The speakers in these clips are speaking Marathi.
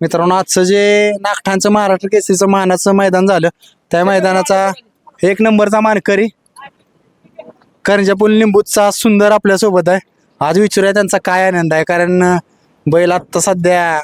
मित्रांनो आजचं जे नागठाणचं महाराष्ट्र केसरीचं मानाचं मैदान झालं त्या मैदानाचा एक नंबरचा मानकरी करंजापूल निंबूचा सुंदर आपल्यासोबत आहे. आज विचारूया त्यांचा काय आनंद आहे कारण बैल आत्ता सध्या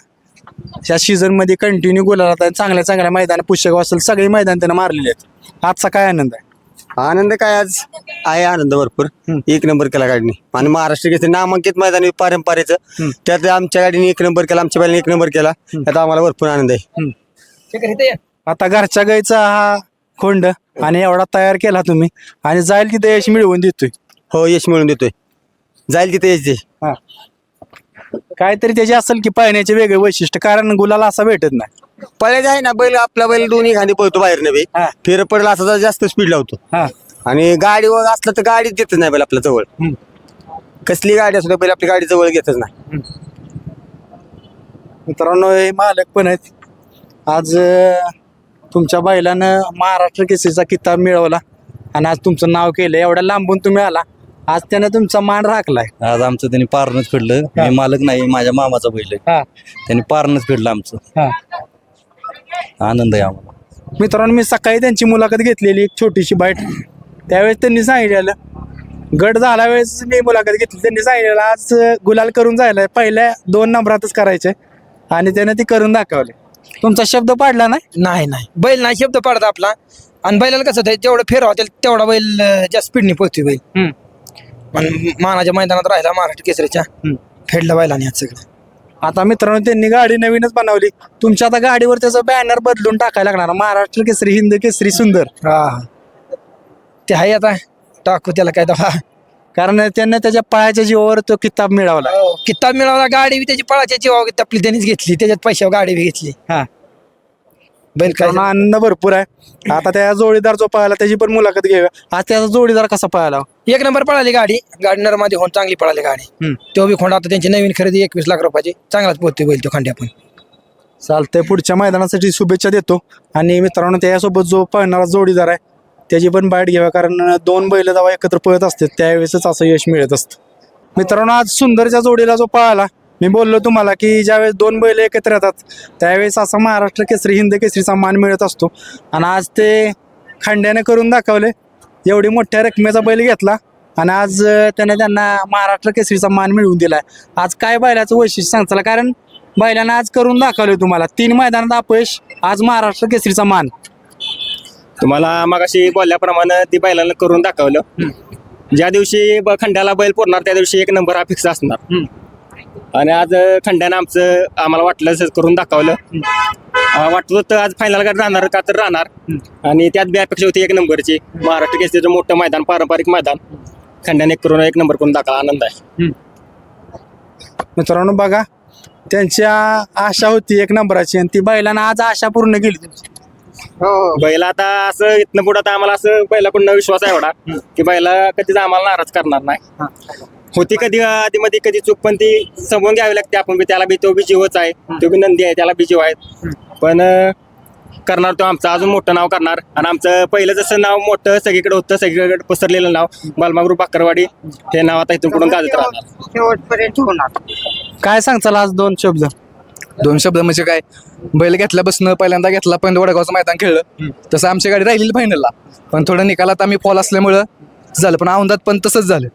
या सीझनमध्ये कंटिन्यू गुलाला आहे चांगल्या चांगल्या मैदान पुष्यक असेल सगळे मैदान त्यांना मारलेले आहेत. आजचा काय आनंद आहे? आनंद काय आज? आहे आनंद भरपूर. एक नंबर केला गाडीने. आणि महाराष्ट्र केसरी नामांकित मैदानी पारंपरेचं त्यात आमच्या गाडीने एक नंबर केला आमच्या बैलाने एक नंबर केला. त्यात आम्हाला भरपूर आनंद आहे. आता घरच्या गाईचा हा खोंड आणि एवढा तयार केला तुम्ही. आणि जाईल तिथे यश मिळवून देतोय. हो यश मिळून देतोय. जाईल तिथे यश दे. हा. काहीतरी त्याचे असेल की पाहण्याचे वेगळे वैशिष्ट्य कारण गुलाला असा भेटत नाही. पळायचं आहे ना बैल आपला बैल दोन्ही खांदी पळतो बाहेर नव्हे. हा. फेर पडला असं तर जास्त स्पीड लावतो. हा. आणि गाडीवर असलं तर गाडी देतच नाही बैल आपल्या जवळ. हम्म. कसली गाडी असू दे बैल आपली गाडी जवळ घेतच नाही. मित्रांनो हे मालक पण आहेत. आज अं, तुमच्या बैलानं महाराष्ट्र केसरीचा किताब मिळवला. आणि आज तुमचं नाव केलं एवढ्या लांबून तुम्ही आला. आज त्यानं तुमचा मान राखलाय. आज आमचं त्यांनी पारणच फेडलं मी मालक नाही माझ्या मामाचा बैल आहे. हा. त्यांनी पारणच फेडलं आमचं. हा. आनंद आहे आम्हाला मित्रांनो मी सकाळी त्यांची मुलाखत घेतलेली एक छोटीशी बाईट. त्यावेळेस त्यांनी सांगितलेलं गट झाला वेळेस मी मुलाखत घेतली. त्यांनी सांगितलेलं आज गुलाल करून जायला पहिल्या दोन नंबरातच करायचे. आणि त्याने ती करून दाखवले. तुमचा शब्द पाडला नाही? नाही नाही. बैल नाही शब्द पाडत आपला. आणि बैलाला कसं होतं जेवढं फेराव होतील तेवढा बैल अं, जास्त स्पीडने पोहोचतोय बैल. हम्म. पण मानाच्या मैदानात राहिला महाराष्ट्र केसरीच्या. हम्म. फेडला बैलाने आज सगळं. आता मित्रांनो त्यांनी गाडी नवीनच बनवली. तुमच्या आता गाडीवर त्याचा बॅनर बदलून टाकायला लागणार. महाराष्ट्र केसरी हिंद केसरी सुंदर. हा. ते आहे आता. टाकू त्याला काय दवा कारण त्यानं त्याच्या पायाच्या जीवावर तो किताब मिळवला. किताब मिळाला गाडी बी त्याची पळाच्या जीवावर आपली त्यांनीच घेतली. त्याच्यात पैशावर गाडी बी घेतली. हा. बैल काय? मित्रांनो, आनंद भरपूर आहे. आता त्या जोडीदार जो पळाला त्याची पण मुलाखत घेऊया. आज त्याचा जोडीदार कसा पळाला? एक नंबर पळाली गाडी. गाडी नरमादी होऊन चांगली पळाली गाडी. हम्म. तो बी खोंड आता त्यांची नवीन खरेदी एकवीस लाख रुपयाची. चांगलाच पोहोचतोय बैल तो खांड्या पण. चालतंय पुढच्या मैदानासाठी शुभेच्छा देतो. आणि मित्रांनो त्याच्यासोबत जो पळणारा जोडीदार आहे त्याची पण बाईट घ्यावा कारण दोन बैल जेव्हा एकत्र पळत असते त्यावेळेसच असं यश मिळत असतं. मित्रांनो आज सुंदरच्या जोडीला जो पळाला मी बोललो तुम्हाला की ज्यावेळेस दोन बैल एकत्र येतात त्यावेळेस असा महाराष्ट्र केसरी हिंद केसरीचा मान मिळत असतो. आणि आज ते खंड्याने करून दाखवले. एवढी मोठ्या रकमेचा बैल घेतला आणि आज त्याने त्यांना महाराष्ट्र केसरीचा मान मिळवून दिलाय. आज काय बैलाचं वैशिष्ट्य सांगताला कारण बैलानं आज करून दाखवले तुम्हाला. तीन मैदानात अपयश आज महाराष्ट्र केसरीचा मान. तुम्हाला मगाशी बोलल्याप्रमाणे ती बैलाला करून दाखवलं. ज्या दिवशी खंड्याला बैल पुरणार त्या दिवशी एक नंबर हा फिक्स असणार. आणि आज खंड्यानं आमचं आम्हाला वाटलं करून दाखवलं. वाटत होतं आज फायनल गाडी राहणार का तर राहणार. आणि त्यात बी अपेक्षा होती एक नंबरची. महाराष्ट्र केसरीचं मोठं मैदान पारंपरिक मैदान. खंड्याने एक करून एक नंबर करून दाखवा आनंद आहे. मित्रांनो बघा. त्यांच्या आशा होती एक नंबराची आणि ती बैलानं आज आशा पूर्ण केली. तुमची बैल आता असं इथनं पुढं आता आम्हाला असं बैलाकडून विश्वास आहे एवढा की बैला कधीच आम्हाला नाराज करणार नाही. होती कधी आधी मध्ये कधी चूक पण ती समजून घ्यावी लागते आपण बी. त्याला बी तो बी जीवच आहे. तो बी नंदी आहे त्याला बी जीव आहे पण करणार तो आमचं अजून मोठं नाव करणार. आणि आमचं पहिलं जसं नाव मोठं सगळीकडे होतं सगळीकडे पसरलेलं नाव बालमागरू बाकरवाडी हे नाव आता इथून पुढून गाजत राहणार. शेवटपर्यंत होणार. काय सांगचाल आज दोन शब्द? दोन शब्द म्हणजे काय? बैल घेतल्यापासून पहिल्यांदा घेतला पण वडगावचं मैदान खेळलं. तसं आमची गाडी राहिलेली फायनलला पण थोडं निकालात आम्ही फॉल असल्यामुळं झालं. पण औंधात पण तसंच झालं.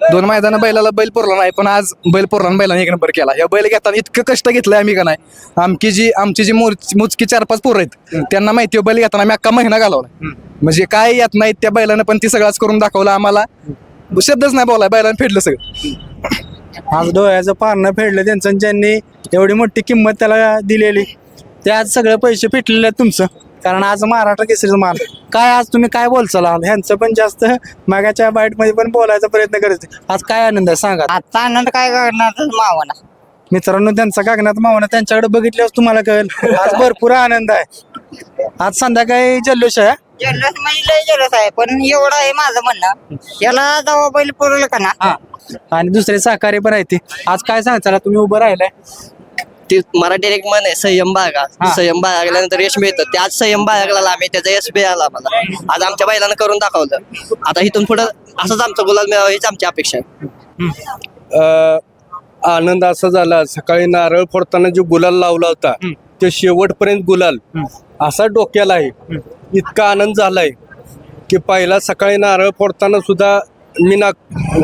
दोन मैदानं बैलाला बैल पुरला नाही पण आज बैल पुरला बैलाने एक नंबर केला. या बैल घेताना इतकं कष्ट घेतलंय आम्ही का नाही? आमची जी आमची जी मोजकी चार पाच पोरं आहेत त्यांना माहिती बैल घेताना आम्ही अख्खा महिना घालवला म्हणजे काय येत नाहीत त्या बैलानं पण ती सगळंच करून दाखवलं आम्हाला. शब्दच नाही बोलाय बैलानं फेडलं सगळं. आज डोळ्याचं पारणं फेडलं त्यांचं ज्यांनी एवढी मोठी किंमत त्याला दिलेली ते आज सगळे पैसे फिटलेले आहेत तुमचं. कारण आज महाराष्ट्र केसरीचं मान काय आज तुम्ही काय बोलचाल? ह्यांचं पण जास्त मागाच्या बाईटमध्ये पण बोलायचा प्रयत्न करते आज काय आनंद आहे सांगा? आता आनंद काय करणार मावाना. मित्रांनो त्यांचा कागनात मावना त्यांच्याकडे बघितल्यावर तुम्हाला कळेल. आज भरपूर आनंद आहे. आज संध्याकाळी जल्लोष आहे जल्लोष म्हणजे लय जल्लोष आहे पण एवढं आहे माझं म्हणणं. याला जावा बैल पुरवलं का ना? हा. आणि दुसरे सहकारी पण आहेत ते. आज काय सांगताला तुम्ही उभं राहिलाय. ते मराठी एक मन आहे संयम बाळगा. संयम बाळगल्यानंतर यश मिळतं. ते आज संयम बाळगला आम्ही त्याचा यश मिळाला आम्हाला. आज आमच्या बैलानं करून दाखवलं. आता इथून पुढं असंच आमचं गुलाल मिळावं हीच आमची अपेक्षा आहे. आनंद असा झाला सकाळी नारळ फोडताना जो गुलाल लावला होता ते शेवटपर्यंत गुलाल. असा डोक्याला आहे. इतका आनंद झालाय की पहिला सकाळी नारळ फोडताना सुद्धा मी नाग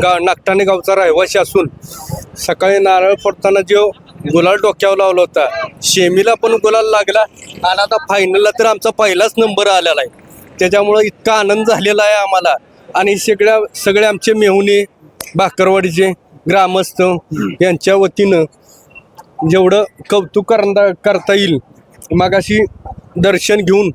गा नागठाणे गावचा रहिवासी असून सकाळी नारळ फोडताना जो गुलाल डोक्यावर लावला होता. शेमीला पण गुलाल लागला. आणि आता फायनलला तर आमचा पहिलाच नंबर आलेला आहे. त्याच्यामुळं इतका आनंद झालेला आहे आम्हाला. आणि सगळ्या सगळे आमचे मेहुणे भाकरवाडीचे ग्रामस्थ यांच्या वतीनं जेवढं कौतुक करता करता येईल मागाशी दर्शन घेऊन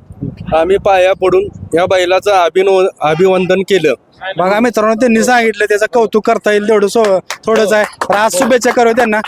आम्ही पाया पडून या बैलाचं अभिनव अभिवंदन केलं. बघा मित्रांनो त्यांनी सांगितलं त्याचं कौतुक करता येईल तेवढं सो थोडंच आहे. तर आज शुभेच्छा करू त्यांना.